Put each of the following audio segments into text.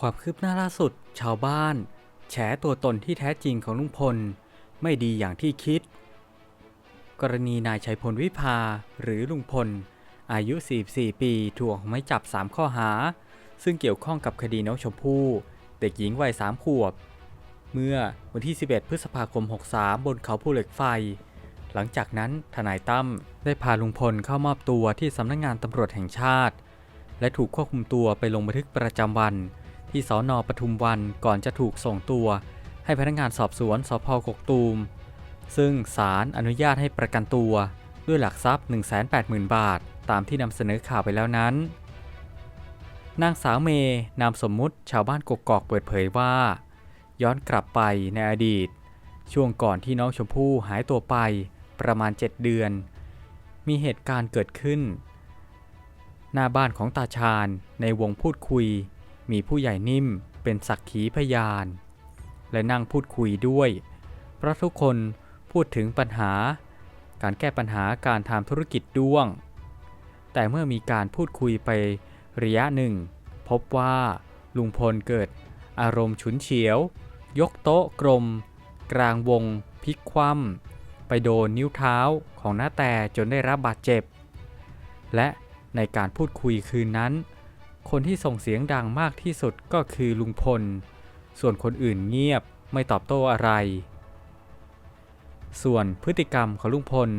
ความคืบหน้าล่าสุด ชาวบ้าน แฉตัวตนที่แท้จริงของลุงพล ไม่ดีอย่างที่คิด กรณีนายชัยพลวิภาหรือลุงพล อายุ 44 ปีถูกออกหมายจับ 3 ข้อหา ซึ่งเกี่ยวข้องกับคดีน้องชมพู่เด็กหญิงวัย 3 ขวบ เมื่อวันที่ 11 พฤษภาคม 63 บนเขาภูเหล็กไฟ หลังจากนั้นทนายตั้มได้พาลุงพลเข้ามอบตัวที่สำนักงานตำรวจแห่งชาติ และถูกควบคุมตัวไปลงบันทึกประจำวัน ที่สอนอปทุมวันก่อนจะถูกส่งตัว ให้พนักงานสอบสวนสพกกตูม ซึ่งศาลอนุญาตให้ประกันตัว ด้วยหลักทรัพย์ 180,000 บาท ตามที่นำเสนอข่าวไปแล้วนั้น นางสาวเมย์นามสมมุติชาวบ้านกกอกเปิดเผยว่า ย้อนกลับไปในอดีต ช่วงก่อนที่น้องชมพู่หายตัวไปประมาณ 7 เดือน มีเหตุการณ์เกิดขึ้น หน้าบ้านของตาชาญในวงพูดคุย มีผู้ใหญ่นิ่มเป็นสักขีพยาน และนั่งพูดคุยด้วย เพราะทุกคนพูดถึงปัญหา การแก้ปัญหาการทำธุรกิจด้วง แต่เมื่อมีการพูดคุยไประยะหนึ่ง พบว่าลุงพลเกิดอารมณ์ฉุนเฉียว ยกโต๊ะกลม กลางวงพลิกคว่ำไปโดนนิ้วเท้าของหน้าแต่จนได้รับบาดเจ็บ และในการพูดคุยคืนนั้น คนที่ส่งเสียงดังมากที่สุดก็คือลุงพล ส่วนคนอื่นเงียบไม่ตอบโต้อะไร ส่วนพฤติกรรมของลุงพล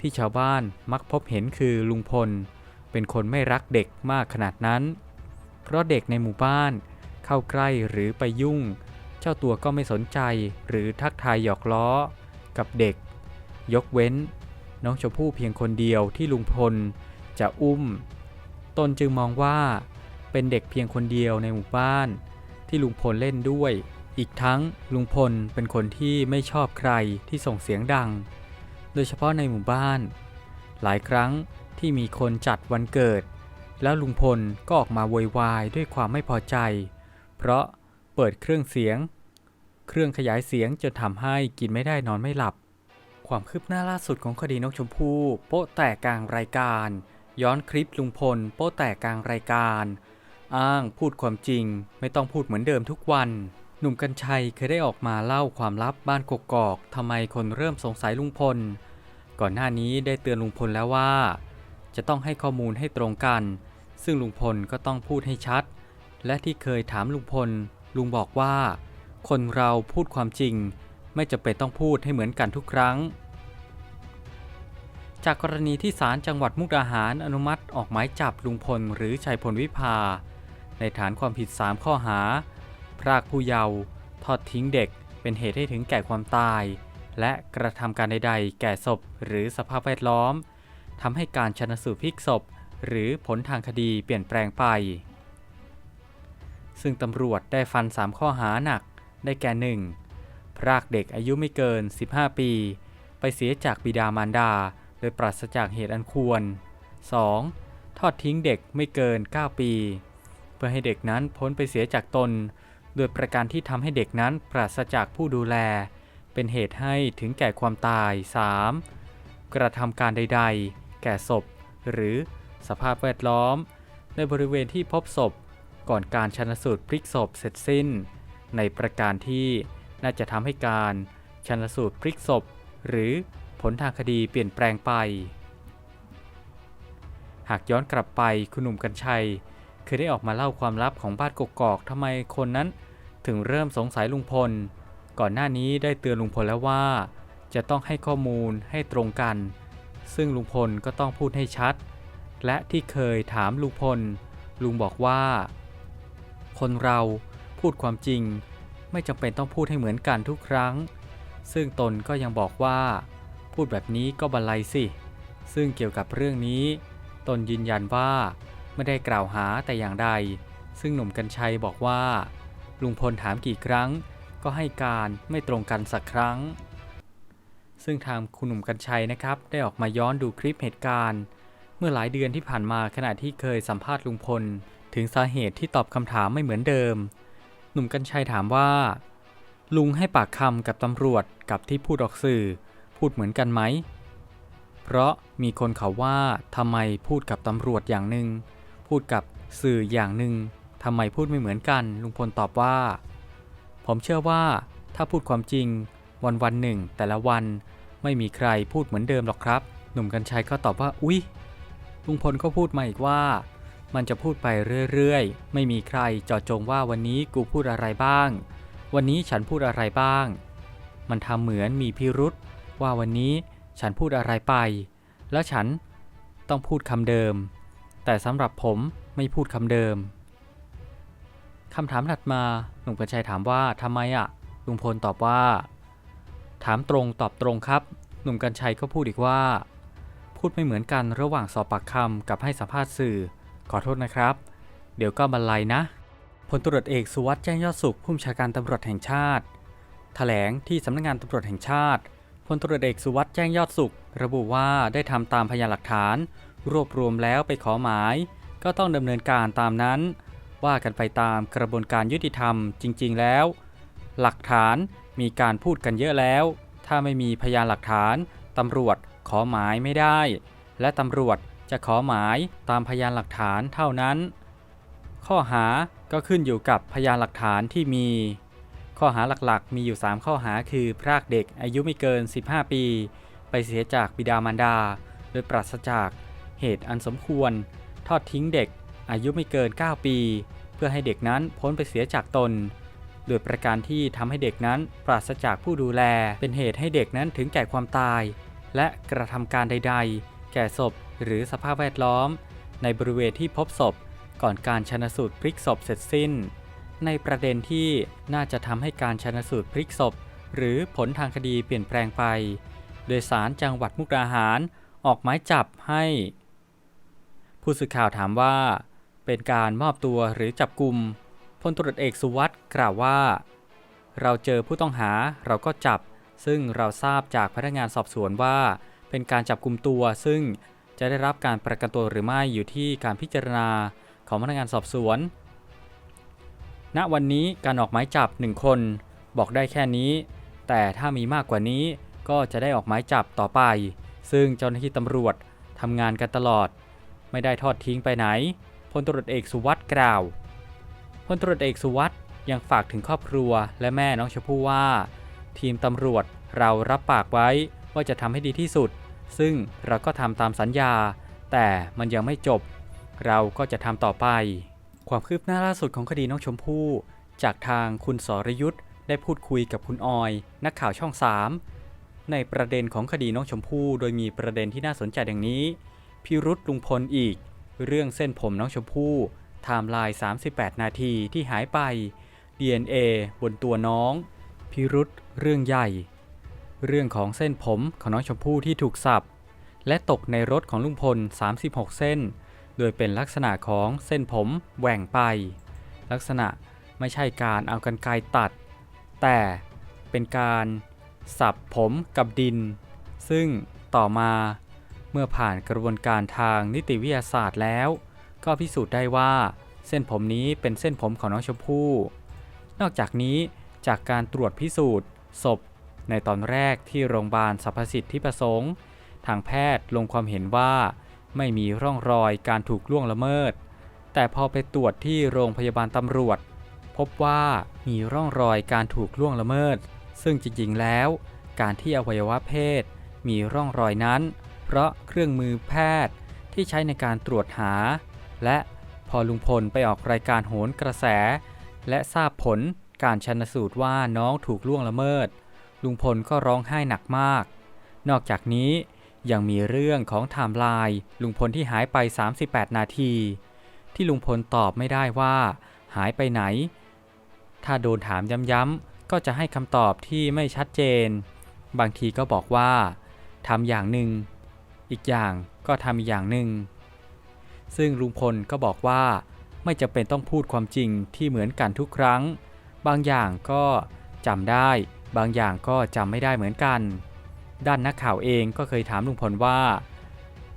ที่ชาวบ้านมักพบเห็นคือลุงพล เป็นคนไม่รักเด็กมากขนาดนั้น เพราะเด็กในหมู่บ้านเข้าใกล้หรือไปยุ่ง เจ้าตัวก็ไม่สนใจหรือทักทายหยอกล้อ กับเด็ก ยกเว้น น้องชมพู่เพียงคนเดียวที่ลุงพลจะอุ้ม ตนจึงมองว่า เป็นเด็กเพียงคนเดียวในหมู่บ้าน ที่ลุงพลเล่นด้วย อีกทั้งลุงพลเป็นคนที่ไม่ชอบใครที่ส่งเสียงดัง โดยเฉพาะในหมู่บ้าน หลายครั้งที่มีคนจัดวันเกิด แล้วลุงพลก็ออกมาโวยวายด้วยความไม่พอใจ เพราะเปิดเครื่องเสียง เครื่องขยายเสียงจนทำให้กินไม่ได้นอนไม่หลับ ความคืบหน้าล่าสุดของคดีนกชมพู่โป๊ะแตกกลางรายการ ย้อนคลิปลุงพลโป๊ะแตกกลางรายการ อ้างพูดความจริง ไม่ต้องพูดเหมือนเดิมทุกวัน หนุ่มกัญชัยเคยได้ออกมาเล่าความลับบ้านกกอกทำไมคนเริ่มสงสัยลุงพล ก่อนหน้านี้ได้เตือนลุงพลแล้วว่า จะต้องให้ข้อมูลให้ตรงกัน ซึ่งลุงพลก็ต้องพูดให้ชัด และที่เคยถามลุงพล ลุงบอกว่า คนเราพูดความจริง ไม่จำเป็นต้องพูดให้เหมือนกันทุกครั้งจากกรณีที่ศาลจังหวัดมุกดาหารอนุมัติออกหมายจับลุงพลหรือชัยพลวิภา ในฐานความผิด 3 ข้อหา พรากผู้เยาว์ทอดทิ้งเด็กเป็นเหตุให้ถึงแก่ความตาย และกระทำการใดๆ แก่ศพหรือสภาพแวดล้อมทำให้การชนสูตรพลิกศพ หรือผลทางคดีเปลี่ยนแปลงไป ซึ่งตำรวจได้ฟัน 3 ข้อหาหนักได้แก่ 1. พรากเด็กอายุไม่เกิน 15 ปี ไปเสียจากบิดามารดา โดยปราศจากเหตุอันควร 2. ทอดทิ้งเด็กไม่เกิน 9 ปี พื่อให้เด็กนั้นพ้นไปเสียจากตน โดยประการที่ทำให้เด็กนั้นปราศจากผู้ดูแล เป็นเหตุให้ถึงแก่ความตาย 3. กระทำการใด ๆ แก่ศพ หรือสภาพแวดล้อม ในบริเวณที่พบศพ ก่อนการชันสูตรพลิกศพเสร็จสิ้น ในประการที่น่าจะทำให้การชันสูตรพลิกศพ หรือผลทางคดีเปลี่ยนแปลงไป หากย้อนกลับไปคุณหนุ่มกัญชัย คยได้ออกมาเล่าความลับของบ้านกกอกทำไมคนนั้น ถึงเริ่มสงสัยลุงพล ก่อนหน้านี้ได้เตือนลุงพลแล้วว่า จะต้องให้ข้อมูลให้ตรงกัน ซึ่งลุงพลก็ต้องพูดให้ชัด และที่เคยถามลุงพล ลุงบอกว่า คนเราพูดความจริง ไม่จำเป็นต้องพูดให้เหมือนกันทุกครั้ง ซึ่งตนก็ยังบอกว่า พูดแบบนี้ก็บันไลสิ ซึ่งเกี่ยวกับเรื่องนี้ ตนยืนยันว่า ไม่ได้กล่าวหาแต่อย่างใด ซึ่งหนุ่มกัญชัยบอกว่า ลุงพลถามกี่ครั้ง ก็ให้การไม่ตรงกันสักครั้ง ซึ่งทางคุณหนุ่มกัญชัยนะครับ ได้ออกมาย้อนดูคลิปเหตุการณ์ เมื่อหลายเดือนที่ผ่านมาขณะที่เคยสัมภาษณ์ลุงพล ถึงสาเหตุที่ตอบคำถามไม่เหมือนเดิม หนุ่มกัญชัยถามว่า ลุงให้ปากคำกับตำรวจกับที่พูดออกสื่อ พูดเหมือนกันไหมเพราะมีคนเขาว่าทำไมพูดกับตำรวจอย่างหนึ่ง พูดกับสื่ออย่างหนึ่งทำไมพูดไม่เหมือนกัน ลุงพลตอบว่า ผมเชื่อว่าถ้าพูดความจริง วันวันหนึ่ง แต่ละวันไม่มีใครพูดเหมือนเดิมหรอกครับ หนุ่มกัญชัยก็ตอบว่า อุ๊ย ลุงพลก็พูดมาอีกว่า มันจะพูดไปเรื่อยๆ ไม่มีใครจาะจงว่าวันนี้กูพูดอะไรบ้าง วันนี้ฉันพูดอะไรบ้าง มันทำเหมือนมีพิรุษว่าวันนี้ฉันพูดอะไรไป แล้วฉันต้องพูดคำเดิม แต่สำหรับผมไม่พูดคำเดิมคำถามถัดมาหนุ่มกัญชัยถามว่าทำไมอะลุงพลตอบว่า ถามตรงตอบตรงครับ หนุ่มกัญชัยก็พูดอีกว่า พูดไม่เหมือนกันระหว่างสอบปากคำกับให้สัมภาษณ์สื่อ ขอโทษนะครับ เดี๋ยวก็บรรลัยนะพลตรวจเอกสุวัสด์แจ้งยอดสุขผู้บัญชาการตำรวจแห่งชาติแถลงที่สำนักงานตำรวจแห่งชาติพลตรวจเอกสุวัสด์แจ้งยอดสุข ระบุว่าได้ทำตามพยานหลักฐาน รวบรวมแล้วไปขอหมาย ก็ต้องดำเนินการตามนั้น ว่ากันไปตามกระบวนการยุติธรรมจริง ๆ แล้ว หลักฐานมีการพูดกันเยอะแล้ว ถ้าไม่มีพยานหลักฐานตำรวจขอหมายไม่ได้ และตำรวจจะขอหมายตามพยานหลักฐานเท่านั้น ข้อหาก็ขึ้นอยู่กับพยานหลักฐานที่มี ข้อหาหลักๆ มีอยู่ 3 ข้อหาคือ พรากเด็กอายุไม่เกิน 15 ปี ไปเสียจากบิดามารดา โดยปราศจาก เหตุอันสมควร ทอดทิ้งเด็กอายุไม่เกิน 9 ปี เพื่อให้เด็กนั้นพ้นไปเสียจากตน โดยประการที่ทำให้เด็กนั้นปราศจากผู้ดูแล เป็นเหตุให้เด็กนั้นถึงแก่ความตาย และกระทำการใด ๆ แก่ศพหรือสภาพแวดล้อม ในบริเวณที่พบศพ ก่อนการชนสูตรพลิกศพเสร็จสิ้น ในประเด็นที่น่าจะทำให้การชนสูตรพลิกศพ หรือผลทางคดีเปลี่ยนแปลงไป โดยสารจังหวัดมุกดาหารออกหมายจับให้ ผู้สื่อข่าวถามว่า เป็นการมอบตัวหรือจับกลุ่มพลตรวจเอกสุวัสด์กล่าวว่า เราเจอผู้ต้องหาเราก็จับ ซึ่งเราทราบจากพนักงานสอบสวนว่า เป็นการจับกลุ่มตัว ซึ่งจะได้รับการประกันตัวหรือไม่อยู่ที่การพิจารณาของพนักงานสอบสวน ณวันนี้การออกหมายจับหนึ่งคน บอกได้แค่นี้ แต่ถ้ามีมากกว่านี้ก็จะได้ออกหมายจับต่อไป ซึ่งเจ้าหน้าที่ตำรวจทำงานกันตลอด ไม่ได้ทอดทิ้งไปไหนพลตรวจเอกสุวัสด์กล่าวพลตรวจเอกสุวัสด์ยังฝากถึงครอบครัวและแม่น้องชมพู่ว่า ทีมตำรวจเรารับปากไว้ว่าจะทำให้ดีที่สุด ซึ่งเราก็ทำตามสัญญา แต่มันยังไม่จบ เราก็จะทำต่อไป ความคืบหน้าล่าสุดของคดีน้องชมพู่ จากทางคุณสรยุทธ์ได้พูดคุยกับคุณออย นักข่าวช่อง 3 ในประเด็นของคดีน้องชมพู่โดยมีประเด็นที่น่าสนใจดังนี้ พิรุษลุงพลอีก เรื่องเส้นผมน้องชมพู่ไทม์ไลน์ 38 นาทีที่หายไป DNA บนตัวน้อง พิรุษเรื่องใหญ่ เรื่องของเส้นผมของน้องชมพู่ที่ถูกสับ และตกในรถของลุงพล 36 เส้น โดยเป็นลักษณะของเส้นผมแหว่งไป ลักษณะไม่ใช่การเอากันไกรตัด แต่เป็นการสับผมกับดิน ซึ่งต่อมา เมื่อผ่านกระบวนการทางนิติวิทยาศาสตร์แล้ว ก็พิสูจน์ได้ว่า เส้นผมนี้เป็นเส้นผมของน้องชมพู่ นอกจากนี้จากการตรวจพิสูจน์ศพ ในตอนแรกที่โรงพยาบาลสรรพสิทธิประสงค์ ทางแพทย์ลงความเห็นว่า ไม่มีร่องรอยการถูกล่วงละเมิด แต่พอไปตรวจที่โรงพยาบาลตำรวจ พบว่ามีร่องรอยการถูกล่วงละเมิด ซึ่งจริงๆแล้ว การที่อวัยวะเพศ มีร่องรอยนั้น เพราะเครื่องมือแพทย์ที่ใช้ในการตรวจหา และพอลุงพลไปออกรายการโหนกระแส และทราบผลการชันสูตรว่าน้องถูกล่วงละเมิด ลุงพลก็ร้องไห้หนักมาก นอกจากนี้ยังมีเรื่องของไทม์ไลน์ลุงพลที่หายไป 38 นาที ที่ลุงพลตอบไม่ได้ว่า หายไปไหน ถ้าโดนถามย้ำๆก็จะให้คำตอบที่ไม่ชัดเจน บางทีก็บอกว่าทำอย่างหนึ่ง อีกอย่างก็ทำอีกอย่างหนึ่ง ซึ่งลุงพลก็บอกว่าไม่จำเป็นต้องพูดความจริงที่เหมือนกันทุกครั้ง บางอย่างก็จำได้ บางอย่างก็จำไม่ได้เหมือนกัน ด้านนักข่าวเองก็เคยถามลุงพลว่า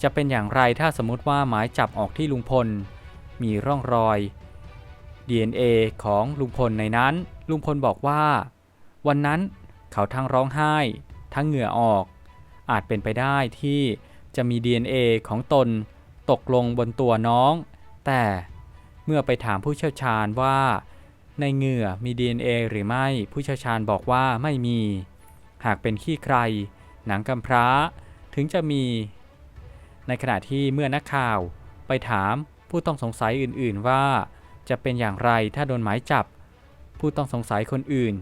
จะเป็นอย่างไรถ้าสมมติว่าหมายจับออกที่ลุงพล มีร่องรอย DNA ของลุงพลในนั้น ลุงพลบอกว่า วันนั้นเขาทั้งร้องไห้ ทั้งเหงื่อออก อาจเป็นไปได้ที่ จะมี DNA ของตนตกลงบนตัวน้อง แต่เมื่อไปถามผู้เชี่ยวชาญว่า ในเหงื่อมี DNA หรือไม่ผู้เชี่ยวชาญบอกว่าไม่มี หากเป็นขี้ใคร หนังกำพร้าถึงจะมี ในขณะที่เมื่อนักข่าวไปถามผู้ต้องสงสัยอื่นๆว่า จะเป็นอย่างไรถ้าโดนหมายจับ ผู้ต้องสงสัยคนอื่น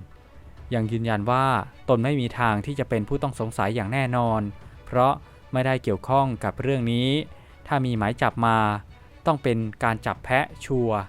ยังยืนยันว่าตนไม่มีทางที่จะเป็นผู้ต้องสงสัยอย่างแน่นอน เพราะ ไม่ได้เกี่ยวข้องกับเรื่องนี้ ถ้ามีหมายจับมา ต้องเป็นการจับแพะชัวร์